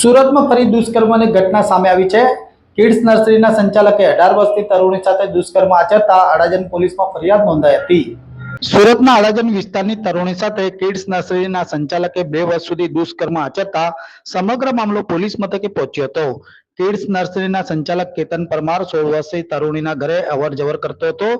સુરતમાં ફરી દુષ્કર્મની ઘટના સામે આવી છે. કિડ્સ નર્સરીના સંચાલકે અઢાર વર્ષની તરુણી સાથે દુષ્કર્મ આચરતા અડાજણ પોલીસમાં ફરિયાદ નોંધાઈ હતી. સુરતના અડાજણ વિસ્તારની તરુણી સાથે કિડ્સ નર્સરીના સંચાલકે બે વર્ષ સુધી દુષ્કર્મ આચરતા સમગ્ર મામલો પોલીસ મથકે પહોંચ્યો હતો. કિડ્સ નર્સરીના સંચાલક કેતન પરમાર સોળ વર્ષની તરુણીના ઘરે અવર જવર કરતો હતો.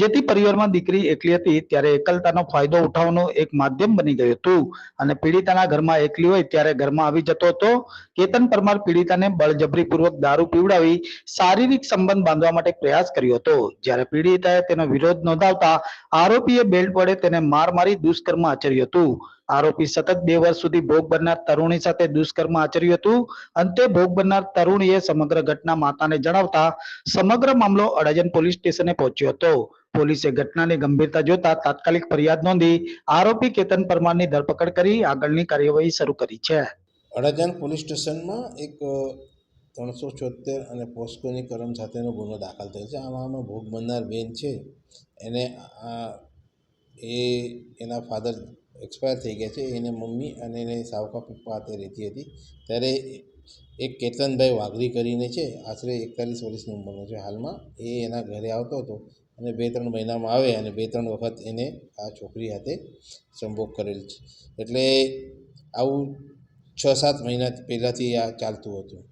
જેથી પરિવારમાં દીકરી એકલી હતી, ત્યારે એકલતાનો ફાયદો ઉઠાવવાનો એક માધ્યમ બની ગયું હતું અને પીડિતાના ઘરમાં એકલી હોય ત્યારે ઘરમાં આવી જતો હતો. કેતન પરમાર પીડિતાને બળજબરીપૂર્વક દારૂ પીવડાવી શારીરિક સંબંધ બાંધવા માટે પ્રયાસ કર્યો હતો. જ્યારે પીડિતાએ તેનો વિરોધ નોંધાવતા આરોપીએ બેલ્ટ વડે તેને માર મારી દુષ્કર્મ આચર્યું હતું. આરોપી સતત બે વર્ષ સુધી ભોગ બનનાર તરુણી સાથે દુષ્કર્મ આચર્યું હતું. અંતે ભોગ બનનાર તરુણીએ સમગ્ર ઘટના માતાને જણાવતા સમગ્ર મામલો અડાજણ પોલીસ સ્ટેશને પહોંચ્યો હતો. પોલીસે ઘટનાની ગંભીરતા જોતા તાત્કાલિક ફરિયાદ નોંધી આરોપી કેતન પરમારની ધરપકડ કરી આગળની કાર્યવાહી શરૂ કરી છે. અડાજણ પોલીસ સ્ટેશનમાં એક ત્રણસો છોતેર અને પોસ્કોની કરમ સાથેનો ગુનો દાખલ થયો છે. આમાં ભોગ બનનાર બેન છે. એને એ, એના ફાધર એક્સપાયર થઈ ગયા છે. એને મમ્મી અને એને સાવકા પપ્પા હાથે રહેતી હતી. ત્યારે એક કેતનભાઈ વાઘરી કરીને છે, આશરે એકતાલીસ વર્ષની ઉંમરનો છે હાલમાં. એ એના ઘરે આવતો હતો અને બે ત્રણ મહિનામાં આવે અને બે ત્રણ વખત એને આ છોકરી હાથે સંભોગ કરેલ છે. એટલે આવું છ સાત મહિના પહેલાંથી આ ચાલતું હતું.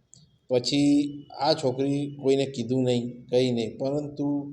પછી આ છોકરી કોઈને કીધું નહીં, કંઈ નહીં. પરંતુ